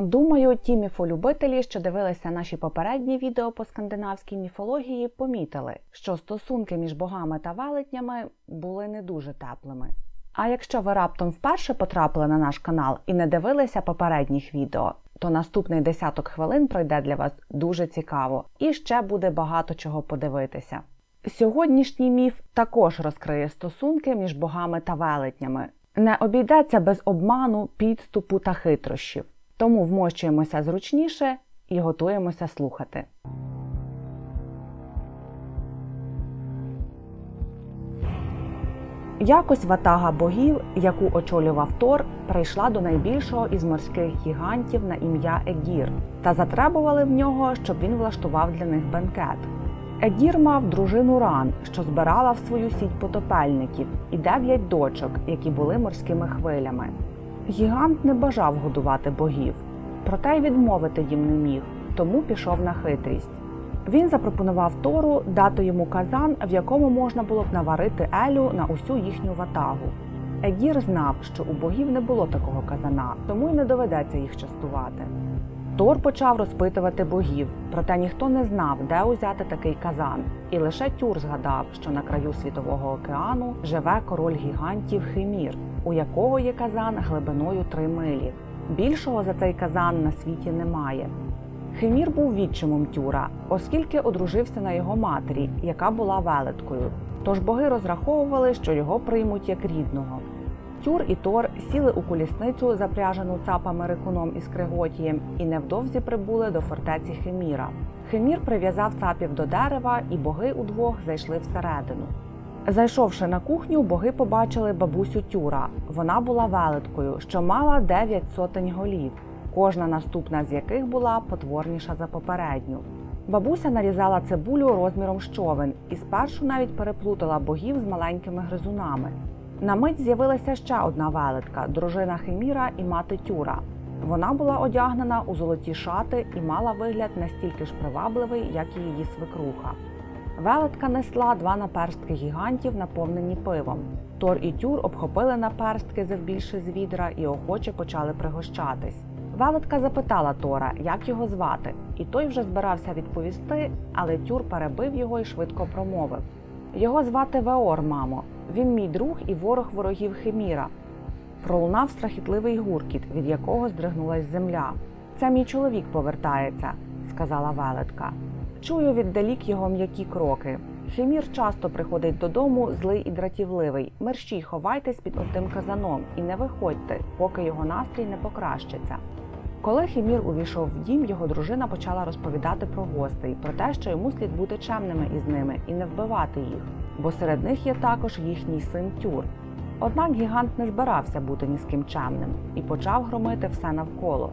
Думаю, ті міфолюбителі, що дивилися наші попередні відео по скандинавській міфології, помітили, що стосунки між богами та велетнями були не дуже теплими. А якщо ви раптом вперше потрапили на наш канал і не дивилися попередніх відео, то наступний десяток хвилин пройде для вас дуже цікаво і ще буде багато чого подивитися. Сьогоднішній міф також розкриє стосунки між богами та велетнями. Не обійдеться без обману, підступу та хитрощів. Тому вмощуємося зручніше і готуємося слухати. Якось ватага богів, яку очолював Тор, прийшла до найбільшого із морських гігантів на ім'я Егір та затребували в нього, щоб він влаштував для них бенкет. Егір мав дружину ран, що збирала в свою сіть потопельників, і дев'ять дочок, які були морськими хвилями. Гігант не бажав годувати богів, проте й відмовити їм не міг, тому пішов на хитрість. Він запропонував Тору дати йому казан, в якому можна було б наварити Елю на усю їхню ватагу. Егір знав, що у богів не було такого казана, тому й не доведеться їх частувати. Тор почав розпитувати богів, проте ніхто не знав, де узяти такий казан, і лише Тюр згадав, що на краю світового океану живе король гігантів Химір, у якого є казан глибиною три милі. Більшого за цей казан на світі немає. Химір був відчимом Тюра, оскільки одружився на його матері, яка була велеткою. Тож боги розраховували, що його приймуть як рідного. Тюр і Тор сіли у колісницю, запряжену цапами рикуном і скриготієм, і невдовзі прибули до фортеці Химіра. Химір прив'язав цапів до дерева, і боги удвох зайшли всередину. Зайшовши на кухню, боги побачили бабусю Тюра. Вона була велеткою, що мала дев'ять сотень голів, кожна наступна з яких була потворніша за попередню. Бабуся нарізала цибулю розміром з човен і спершу навіть переплутала богів з маленькими гризунами. На мить з'явилася ще одна велетка дружина Химіра і мати Тюра. Вона була одягнена у золоті шати і мала вигляд настільки ж привабливий, як і її свекруха. Велетка несла два наперстки гігантів, наповнені пивом. Тор і Тюр обхопили наперстки завбільше з відра і охоче почали пригощатись. Велетка запитала Тора, як його звати, і той вже збирався відповісти, але Тюр перебив його і швидко промовив: Його звати Веор, мамо. Він мій друг і ворог ворогів Химіра. Пролунав страхітливий гуркіт, від якого здригнулась земля. Це мій чоловік повертається, сказала велетка. Чую віддалік його м'які кроки. Химір часто приходить додому злий і дратівливий. Мерщій ховайтесь під отим казаном і не виходьте, поки його настрій не покращиться. Коли Химір увійшов в дім, його дружина почала розповідати про гостей, про те, що йому слід бути чемними із ними і не вбивати їх, бо серед них є також їхній син Тюр. Однак гігант не збирався бути ні з ким чемним і почав громити все навколо.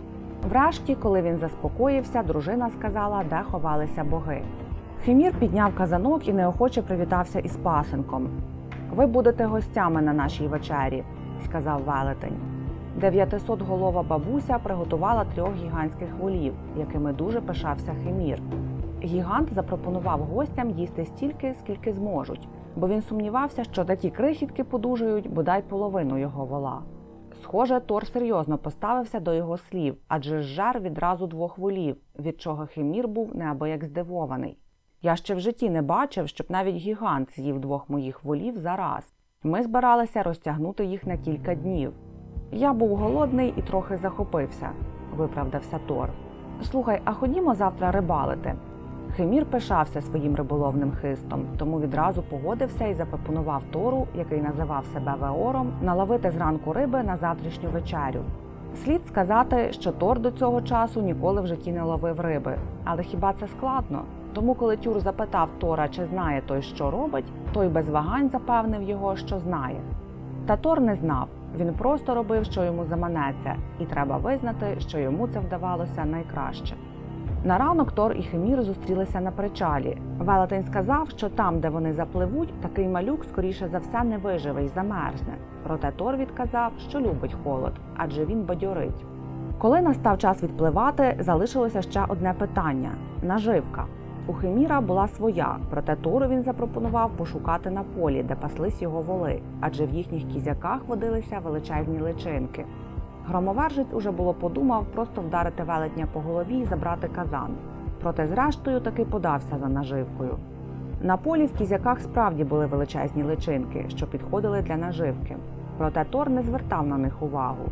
Врешті, коли він заспокоївся, дружина сказала, де ховалися боги. Химір підняв казанок і неохоче привітався із пасенком. Ви будете гостями на нашій вечері, сказав велетень. Дев'ятисотголова бабуся приготувала трьох гігантських волів, якими дуже пишався химір. Гігант запропонував гостям їсти стільки, скільки зможуть, бо він сумнівався, що такі крихітки подужають бодай половину його вола. Схоже, Тор серйозно поставився до його слів, адже жар відразу двох волів, від чого химір був неабияк здивований. Я ще в житті не бачив, щоб навіть гігант з'їв двох моїх волів за раз. Ми збиралися розтягнути їх на кілька днів. Я був голодний і трохи захопився, виправдався Тор. Слухай, а ходімо завтра рибалити. Химір пишався своїм риболовним хистом, тому відразу погодився і запропонував Тору, який називав себе Веором, наловити зранку риби на завтрашню вечерю. Слід сказати, що Тор до цього часу ніколи в житті не ловив риби, але хіба це складно? Тому, коли Тюр запитав Тора, чи знає той, що робить, той без вагань запевнив його, що знає. Та Тор не знав. Він просто робив, що йому заманеться, і треба визнати, що йому це вдавалося найкраще. На ранок Тор і Химір зустрілися на причалі. Велетень сказав, що там, де вони запливуть, такий малюк, скоріше за все, не виживе й замерзне. Проте Тор відказав, що любить холод, адже він бадьорить. Коли настав час відпливати, залишилося ще одне питання наживка. У Химіра була своя, проте Тору він запропонував пошукати на полі, де паслись його воли, адже в їхніх кізяках водилися величезні личинки. Громовержець уже було подумав просто вдарити велетня по голові і забрати казан. Проте, зрештою, таки подався за наживкою. На полі в кізяках справді були величезні личинки, що підходили для наживки. Проте Тор не звертав на них увагу.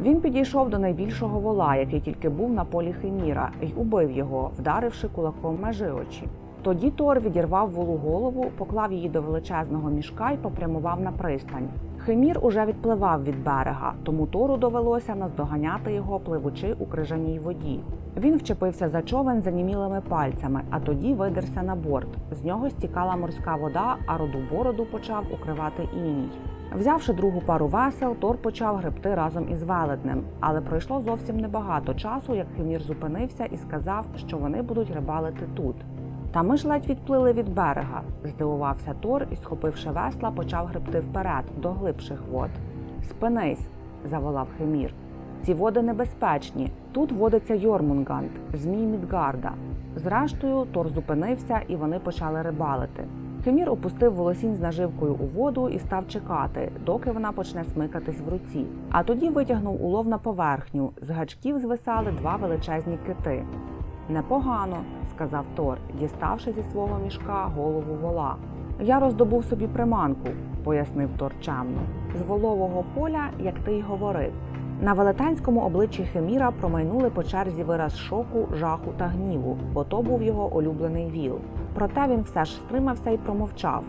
Він підійшов до найбільшого вола, який тільки був на полі Химіра, і убив його, вдаривши кулаком межи очі. Тоді Тор відірвав волу голову, поклав її до величезного мішка і попрямував на пристань. Химір уже відпливав від берега, тому Тору довелося наздоганяти його, пливучи у крижаній воді. Він вчепився за човен занімілими пальцями, а тоді видерся на борт. З нього стікала морська вода, а роду бороду почав укривати іній. Взявши другу пару весел, Тор почав гребти разом із велетнем, але пройшло зовсім небагато часу, як Химір зупинився і сказав, що вони будуть рибалити тут. Та ми ж ледь відплили від берега, здивувався Тор і, схопивши весла, почав гребти вперед до глибших вод. Спинись, заволав Химір. Ці води небезпечні. Тут водиться Йормунганд, змій Мідгарда. Зрештою, Тор зупинився і вони почали рибалити. Химір опустив волосінь з наживкою у воду і став чекати, доки вона почне смикатись в руці. А тоді витягнув улов на поверхню. З гачків звисали два величезні кити. Непогано, сказав Тор, діставши зі свого мішка голову вола. Я роздобув собі приманку, пояснив Тор чемно. З волового поля, як ти й говорив. На велетенському обличчі Химіра промайнули по черзі вираз шоку, жаху та гніву, бо то був його улюблений віл. Проте він все ж стримався і промовчав.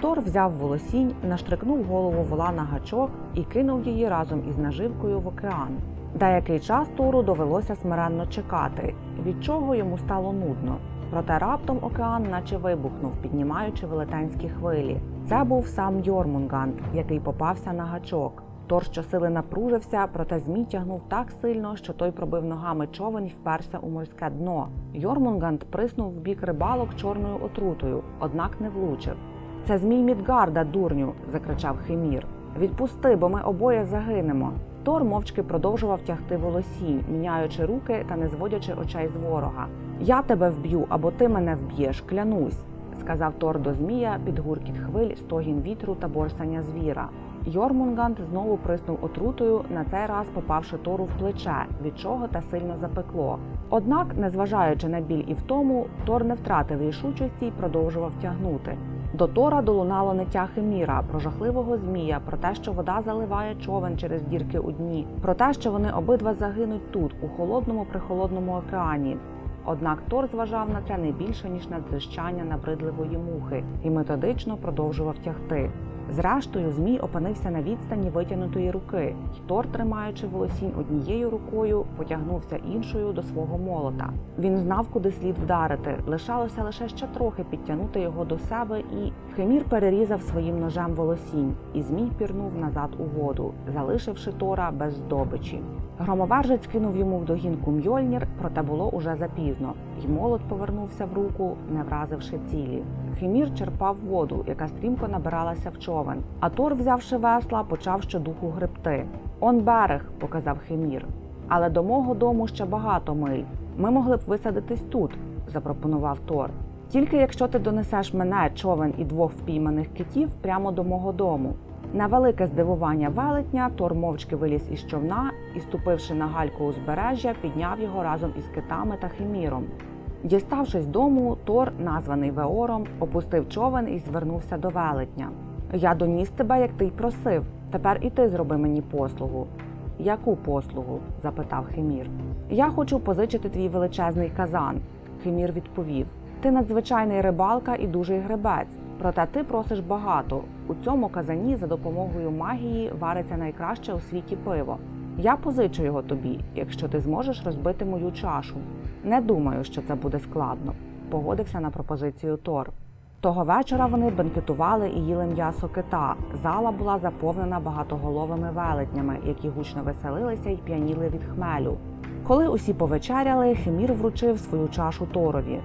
Тор взяв волосінь, наштрикнув голову вола на гачок і кинув її разом із наживкою в океан. Деякий час Тору довелося смиренно чекати, від чого йому стало нудно. Проте раптом океан наче вибухнув, піднімаючи велетенські хвилі. Це був сам Йормунганд, який попався на гачок. Тор щосили напружився, проте змій тягнув так сильно, що той пробив ногами човен і вперся у морське дно. Йормунганд приснув в бік рибалок чорною отрутою, однак не влучив. Це змій Мідгарда, дурню, закричав Химір. Відпусти, бо ми обоє загинемо. Тор мовчки продовжував тягти волосінь, міняючи руки та не зводячи очей з ворога. Я тебе вб'ю або ти мене вб'єш, клянусь, сказав Тор до змія під гуркіт хвиль, стогін вітру та борсання звіра. Йормунганд знову приснув отрутою, на цей раз попавши Тору в плече, від чого те сильно запекло. Однак, незважаючи на біль і втому, Тор не втратив рішучості й продовжував тягнути. До Тора долунало ниття міра про жахливого змія, про те, що вода заливає човен через дірки у дні, про те, що вони обидва загинуть тут, у холодному прихолодному океані. Однак Тор зважав на це не більше ніж на дзищання набридливої мухи і методично продовжував тягти. Зрештою, змій опинився на відстані витягнутої руки, й Тор, тримаючи волосінь однією рукою, потягнувся іншою до свого молота. Він знав, куди слід вдарити. Лишалося лише ще трохи підтягнути його до себе, і Химір перерізав своїм ножем волосінь, і змій пірнув назад у воду, залишивши Тора без здобичі. Громовержець кинув йому в догінку мьольнір, проте було уже запізно, й молот повернувся в руку, не вразивши цілі. Химір черпав воду, яка стрімко набиралася в човен. А Тор, взявши весла, почав щодуху гребти. Он берег, показав Химір. Але до мого дому ще багато миль. Ми могли б висадитись тут, запропонував Тор. Тільки якщо ти донесеш мене, човен і двох впійманих китів прямо до мого дому. На велике здивування велетня Тор мовчки виліз із човна і, ступивши на гальку узбережжя, підняв його разом із китами та химіром. Діставшись дому, Тор, названий Веором, опустив човен і звернувся до велетня. Я доніс тебе, як ти й просив. Тепер і ти зроби мені послугу. Яку послугу? запитав Химір. Я хочу позичити твій величезний казан. Химір відповів: Ти надзвичайний рибалка і дужий гребець. Проте ти просиш багато. У цьому казані за допомогою магії вариться найкраще у світі пиво. Я позичу його тобі, якщо ти зможеш розбити мою чашу. Не думаю, що це буде складно, погодився на пропозицію Тор. Того вечора вони бенкетували і їли м'ясо кита. Зала була заповнена багатоголовими велетнями, які гучно веселилися й п'яніли від хмелю. Коли усі повечеряли, Химір вручив свою чашу Торові.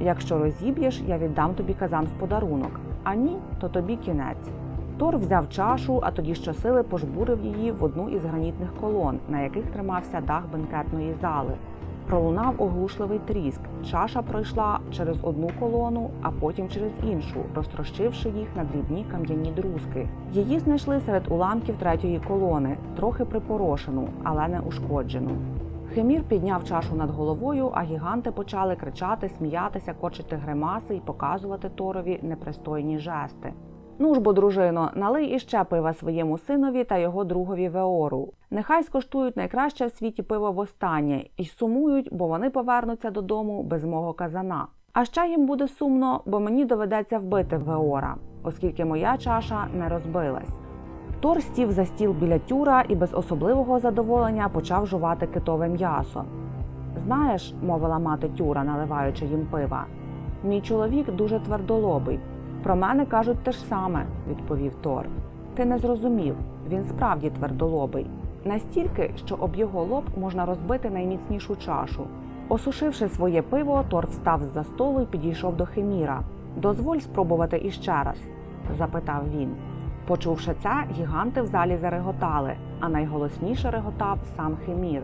Якщо розіб'єш, я віддам тобі казан в подарунок, а ні, то тобі кінець. Тор взяв чашу, а тоді щосили пожбурив її в одну із гранітних колон, на яких тримався дах бенкетної зали. Пролунав оглушливий тріск. Чаша пройшла через одну колону, а потім через іншу, розтрощивши їх на дрібні кам'яні друзки. Її знайшли серед уламків третьої колони, трохи припорошену, але не ушкоджену. Химір підняв чашу над головою, а гіганти почали кричати, сміятися, корчити гримаси і показувати Торові непристойні жести. Ну ж бо, дружино, налий іще пива своєму синові та його другові Веору. Нехай скоштують найкраще в світі пиво востаннє і сумують, бо вони повернуться додому без мого казана. А ще їм буде сумно, бо мені доведеться вбити Веора, оскільки моя чаша не розбилась. Тор сів за стіл біля тюра і без особливого задоволення почав жувати китове м'ясо. Знаєш, мовила мати тюра, наливаючи їм пива, мій чоловік дуже твердолобий. Про мене кажуть те ж саме, відповів Тор. Ти не зрозумів, він справді твердолобий. Настільки, що об його лоб можна розбити найміцнішу чашу. Осушивши своє пиво, Тор встав з-за столу і підійшов до Химіра. Дозволь спробувати іще раз, запитав він. Почувши це, гіганти в залі зареготали, а найголосніше реготав сам Химір.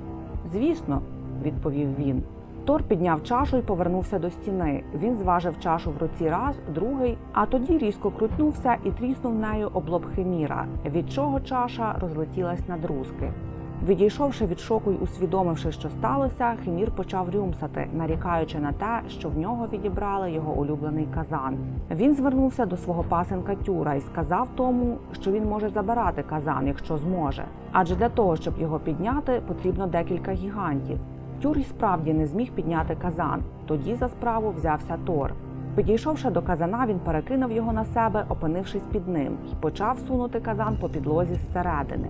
Звісно, відповів він. Тор підняв чашу і повернувся до стіни. Він зважив чашу в руці раз, другий, а тоді різко крутнувся і тріснув нею об лоб Химіра, від чого чаша розлетілась на друзки. Відійшовши від шоку й усвідомивши, що сталося, Химір почав рюмсати, нарікаючи на те, що в нього відібрали його улюблений казан. Він звернувся до свого пасенка Тюра і сказав тому, що він може забирати казан, якщо зможе. Адже для того, щоб його підняти, потрібно декілька гігантів. Тюр і справді не зміг підняти казан. Тоді за справу взявся Тор. Підійшовши до казана, він перекинув його на себе, опинившись під ним, і почав сунути казан по підлозі зсередини.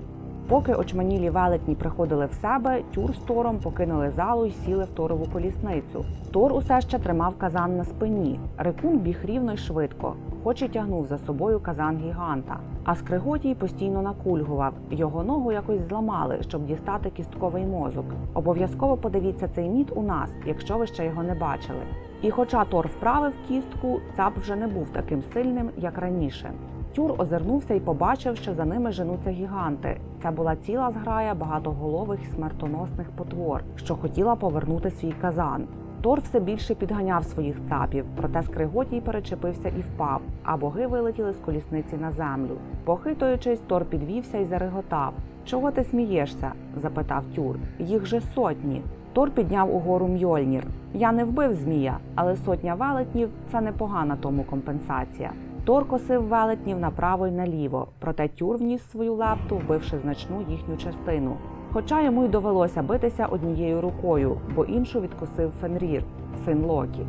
Поки очманілі велетні приходили в себе, тюр з Тором покинули залу і сіли в Торову колісницю. Тор усе ще тримав казан на спині. Рикун біг рівно й швидко, хоч і тягнув за собою казан гіганта. А Скриготій постійно накульгував. Його ногу якось зламали, щоб дістати кістковий мозок. Обов'язково подивіться цей міт у нас, якщо ви ще його не бачили. І хоча Тор вправив кістку, цап вже не був таким сильним, як раніше. Тюр озирнувся і побачив, що за ними женуться гіганти. Це була ціла зграя багатоголових смертоносних потвор, що хотіла повернути свій казан. Тор все більше підганяв своїх цапів, проте Скриготій перечепився і впав, а боги вилетіли з колісниці на землю. Похитуючись, Тор підвівся і зареготав. Чого ти смієшся? запитав Тюр. Їх же сотні. Тор підняв угору Мьольнір. Я не вбив змія, але сотня велетнів це непогана тому компенсація. Тор косив велетнів направо й наліво, проте тюр вніс свою лепту, вбивши значну їхню частину. Хоча йому й довелося битися однією рукою, бо іншу відкосив Фенрір, син Локі.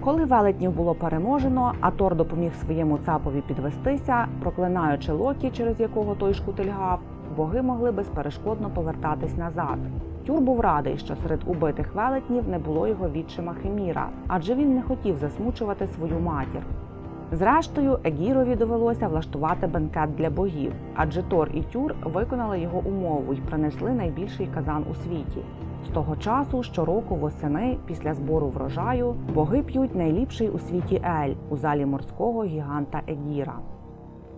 Коли велетнів було переможено, а Тор допоміг своєму цапові підвестися, проклинаючи Локі, через якого той шкутильгав, боги могли безперешкодно повертатись назад. Тюр був радий, що серед убитих велетнів не було його відчима Химіра, адже він не хотів засмучувати свою матір. Зрештою, Егірові довелося влаштувати бенкет для богів, адже Тор і Тюр виконали його умову і принесли найбільший казан у світі. З того часу щороку восени, після збору врожаю, боги п'ють найліпший у світі ель у залі морського гіганта Егіра.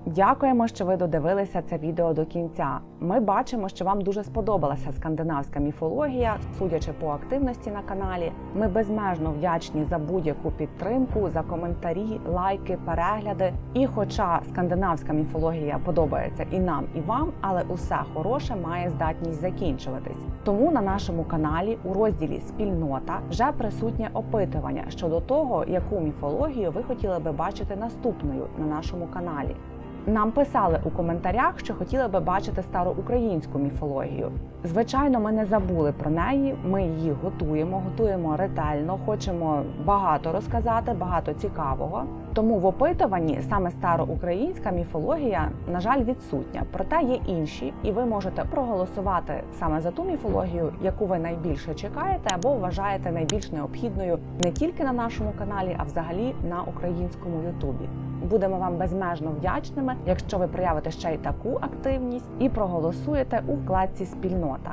Дякуємо, що ви додивилися це відео до кінця. Ми бачимо, що вам дуже сподобалася скандинавська міфологія, судячи по активності на каналі. Ми безмежно вдячні за будь-яку підтримку, за коментарі, лайки, перегляди. І, хоча скандинавська міфологія подобається і нам, і вам, але усе хороше має здатність закінчуватись. Тому на нашому каналі у розділі Спільнота вже присутнє опитування щодо того, яку міфологію ви хотіли би бачити наступною на нашому каналі. Нам писали у коментарях, що хотіли би бачити староукраїнську міфологію. Звичайно, ми не забули про неї. Ми її готуємо, готуємо ретельно, хочемо багато розказати, багато цікавого. Тому в опитуванні саме староукраїнська міфологія, на жаль, відсутня. Проте є інші, і ви можете проголосувати саме за ту міфологію, яку ви найбільше чекаєте або вважаєте найбільш необхідною не тільки на нашому каналі, а взагалі на українському Ютубі. Будемо вам безмежно вдячними, якщо ви проявите ще й таку активність і проголосуєте у вкладці Спільнота.